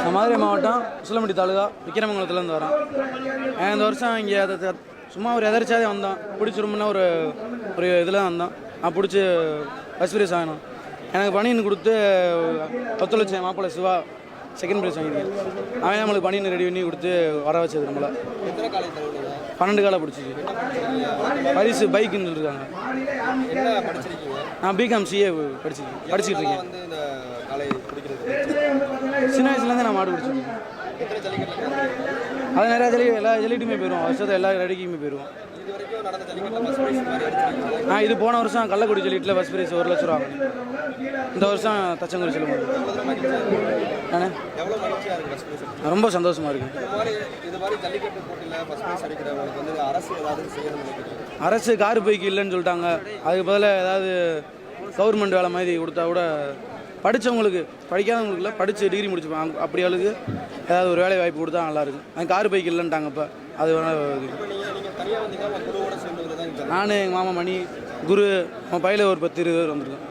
நான் மதுரை மாவட்டம் உசிலம்பட்டி தாலுகா விக்கிரமங்கலத்துலேருந்து வரேன். நான் இந்த வருஷம் இங்கே அதை சும்மா ஒரு எதர்ச்சியாவே வந்தோம். பிடிச்சிருமுன்னா ஒரு ஒரு இதில் வந்தோம். நான் பிடிச்சி ஃபஸ்ட் ப்ரைஸ் வாங்கினோம். எனக்கு பனியன் கொடுத்து பத்து லட்சம் மாப்பிள்ளை சிவா செகண்ட் ப்ரைஸ் வாங்கியிருக்கேன். அவன் நம்மளுக்கு பனியன் ரெடி பண்ணி கொடுத்து வர வச்சது நம்மளை. பன்னெண்டு காலை பிடிச்சிச்சு. பரிசு பைக்குன்னு சொல்லியிருக்காங்க நான் பிகாம் சிஏ படிச்சு படிச்சுட்டு இருக்கேன் வந்து இந்த காலை பிடிக்கிறது சின்ன வயசுலேருந்து நான் மாடு பிடிச்சிருக்கேன். அது நிறையா ஜல்லி எல்லா ஜல்லிட்டுமே போயிடுவோம். வருஷத்தை எல்லா ரெடிக்குமே போயிடுவோம். நான் இது போன வருஷம் கள்ளக்குடி ஜல்லிட்டில் ஃபஸ்ட் ப்ரைஸ் ஒரு லட்ச ரூபா இந்த வருஷம் தச்சங்குடி செல்லும் ரொம்ப சந்தோஷமாக இருக்கேன் அரசு அரசு கார் பைக்கு இல்லைன்னு சொல்லிட்டாங்க. அதுக்கு பதிலாக ஏதாவது கவர்மெண்ட் வேலை மாதிரி கொடுத்தா கூட படித்தவங்களுக்கு படிக்காதவங்களுக்கு இல்லை படித்து டிகிரி முடிச்சுப்பாங்க அப்படி ஆளுக்கு ஏதாவது ஒரு வேலை வாய்ப்பு கொடுத்தா நல்லாயிருக்கும் அது கார் பைக் இல்லைன்ட்டாங்க இப்போ. அது வேணால் நான் எங்கள் மாமா மணி குரு அவன் பையில ஒரு பத்து இருபது பேர் வந்திருக்கோம்.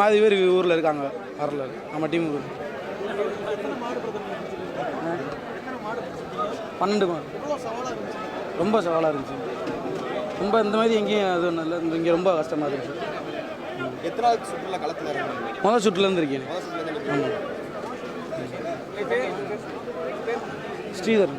மாதிரி பேர் ஊரில் இருக்காங்க வரல. நம்ம டீம் பன்னெண்டு மாடு. ரொம்ப சவாலாக இருந்துச்சு. ரொம்ப இந்த மாதிரி எங்கேயும் அது ஒன்றும் இல்லை. இந்த இங்கே ரொம்ப கஷ்டமாக இருந்துச்சு. எத்தனாவது சுற்றுலா களத்தில் இருக்கீங்க. முதல் சுற்றுலா தான் ஆமாம் ஸ்ரீதர்